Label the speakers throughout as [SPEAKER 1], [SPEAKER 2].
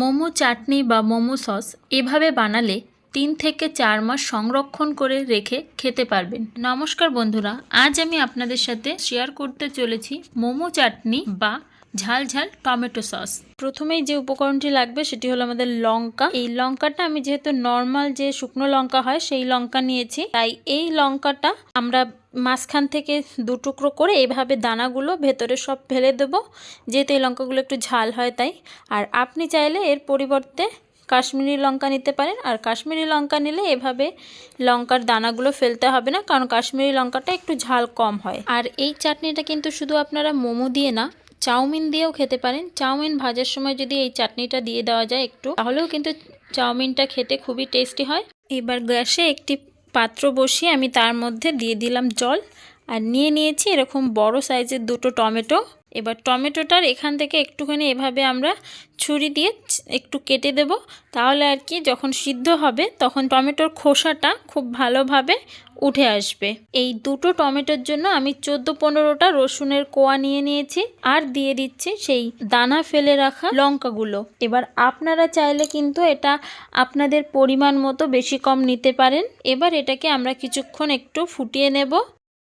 [SPEAKER 1] মোমো চাটনি বা মোমো সস এভাবে বানালে তিন থেকে চার মাস সংরক্ষণ করে রেখে খেতে পারবেন। নমস্কার বন্ধুরা, আজ আমি আপনাদের সাথে শেয়ার করতে চলেছি মোমো চাটনি বা ঝাল ঝাল টমেটো সস। প্রথমেই যে উপকরণটি লাগবে সেটি হলো আমাদের লঙ্কা। এই লঙ্কাটা আমি যেহেতু নর্মাল যে শুকনো লঙ্কা হয় সেই লঙ্কা নিয়েছি। তাই এই লঙ্কাটা আমরা মাঝখান থেকে দু টুকরো করে এইভাবে দানাগুলো ভেতরে সব ফেলে দেবো। যেহেতু এই লঙ্কাগুলো একটু ঝাল হয় তাই। আর আপনি চাইলে এর পরিবর্তে কাশ্মীরি লঙ্কা নিতে পারেন। আর কাশ্মীরি লঙ্কা নিলে এভাবে লঙ্কার দানাগুলো ফেলতে হবে না, কারণ কাশ্মীরি লঙ্কাটা একটু ঝাল কম হয়। আর এই চাটনিটা কিন্তু শুধু আপনারা মোমো দিয়ে না চাউমিন দিয়েও খেতে পারেন। চাউমিন ভাজার সময় যদি এই চাটনিটা দিয়ে দেওয়া যায় একটু, তাহলেও কিন্তু চাউমিনটা খেতে খুবই টেস্টি হয়। এবার গ্যাসে একটি পাত্র বসিয়ে আমি তার মধ্যে দিয়ে দিলাম জল। আর নিয়ে নিয়েছি এরকম বড় সাইজের দুটো টমেটো। এবার টমেটোটার এখান থেকে একটুখানি এভাবে আমরা ছুরি দিয়ে একটু কেটে দেব। তাহলে আর কি যখন সিদ্ধ হবে, তখন টমেটোর খোসাটা খুব ভালোভাবে উঠে আসবে। এই দুটো টমেটোর জন্য আমি চোদ্দ পনেরোটা রসুনের কোয়া নিয়ে নিয়েছি আর দিয়ে দিচ্ছি সেই দানা ফেলে রাখা লঙ্কাগুলো। এবার আপনারা চাইলে কিন্তু এটা আপনাদের পরিমাণ মতো বেশি কম নিতে পারেন। এবার এটাকে আমরা কিছুক্ষণ একটু ফুটিয়ে নেব।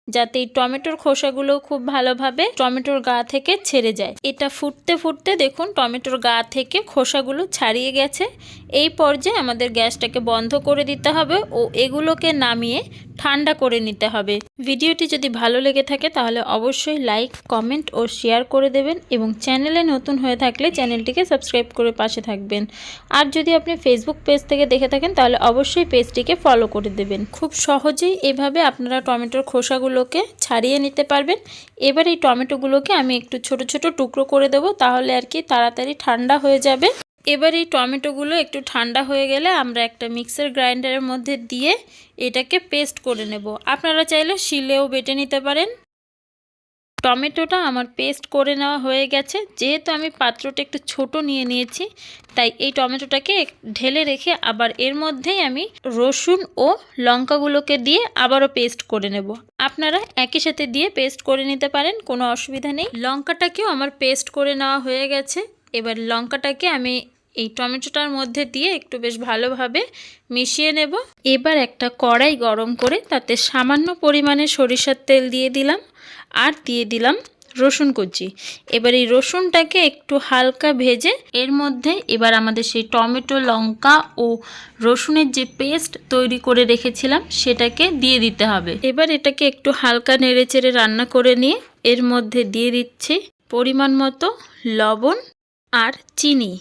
[SPEAKER 1] যাতে এই টমেটোর খোসাগুলো খুব ভালোভাবে টমেটোর গা থেকে ছেড়ে যায়। এটা ফুটতে ফুটতে দেখুন, টমেটোর গা থেকে খোসাগুলো ছাড়িয়ে গেছে। এই পর্যায়ে আমাদের গ্যাসটাকে বন্ধ করে দিতে হবে ও এগুলোকে নামিয়ে ঠান্ডা করে নিতে হবে। ভিডিওটি যদি ভালো লেগে থাকে তাহলে অবশ্যই লাইক, কমেন্ট ও শেয়ার করে দেবেন এবং চ্যানেলে নতুন হয়ে থাকলে চ্যানেলটিকে সাবস্ক্রাইব করে পাশে থাকবেন। আর যদি আপনি ফেসবুক পেজ থেকে দেখে থাকেন তাহলে অবশ্যই পেজটিকে ফলো করে দেবেন। খুব সহজেই এভাবে আপনারা টমেটোর খোসাগুলোকে ছাড়িয়ে নিতে পারবেন। এবার এই টমেটোগুলোকে আমি একটু ছোট ছোট টুকরো করে দেবো, তাহলে আর কি তাড়াতাড়ি ঠান্ডা হয়ে যাবে। এবার এই টমেটোগুলো একটু ঠান্ডা হয়ে গেলে আমরা একটা মিক্সার গ্রাইন্ডারের মধ্যে দিয়ে এটাকে পেস্ট করে নেব। আপনারা চাইলে শিলেও বেটে নিতে পারেন। টমেটোটা আমার পেস্ট করে নেওয়া হয়ে গেছে। যেহেতু আমি পাত্রটা একটু ছোট নিয়ে নিয়েছি, তাই এই টমেটোটাকে ঢেলে রেখে আবার এর মধ্যেই আমি রসুন ও লঙ্কাগুলোকে দিয়ে আবারও পেস্ট করে নেব। আপনারা একই সাথে দিয়ে পেস্ট করে নিতে পারেন, কোনো অসুবিধা নেই। লঙ্কাটাকেও আমার পেস্ট করে নেওয়া হয়ে গেছে। এবার লঙ্কাটাকে আমি এই টমেটোটার মধ্যে দিয়ে একটু বেশ ভালোভাবে মিশিয়ে নেব। এবার একটা কড়াই গরম করে তাতে সামান্য পরিমাণে সরিষার তেল দিয়ে দিলাম আর দিয়ে দিলাম রসুন কুচি। এবার এই রসুনটাকে একটু হালকা ভেজে এর মধ্যে এবার আমাদের সেই টমেটো, লঙ্কা ও রসুনের যে পেস্ট তৈরি করে রেখেছিলাম সেটাকে দিয়ে দিতে হবে। এবার এটাকে একটু হালকা নেড়ে চেড়ে রান্না করে নিয়ে এর মধ্যে দিয়ে দিচ্ছি পরিমাণ মতো লবণ আর চিনি।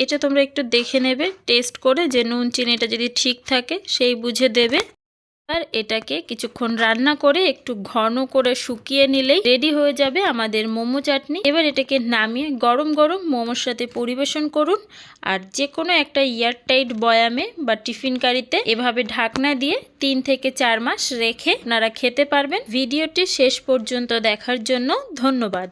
[SPEAKER 1] এটা তোমরা একটু দেখে নেবে টেস্ট করে যে নুন চিনিটা যদি ঠিক থাকে, সেই বুঝে দেবে। আর এটাকে কিছুক্ষণ রান্না করে একটু ঘন করে শুকিয়ে নিলেই রেডি হয়ে যাবে আমাদের মোমো চাটনি। এবার এটাকে নামিয়ে গরম গরম মোমোর সাথে পরিবেশন করুন। আর যে কোনো একটা এয়ারটাইট বয়ামে বা টিফিন কারিতে এভাবে ঢাকনা দিয়ে তিন থেকে চার মাস রেখে আপনারা খেতে পারবেন। ভিডিওটি শেষ পর্যন্ত দেখার জন্য ধন্যবাদ।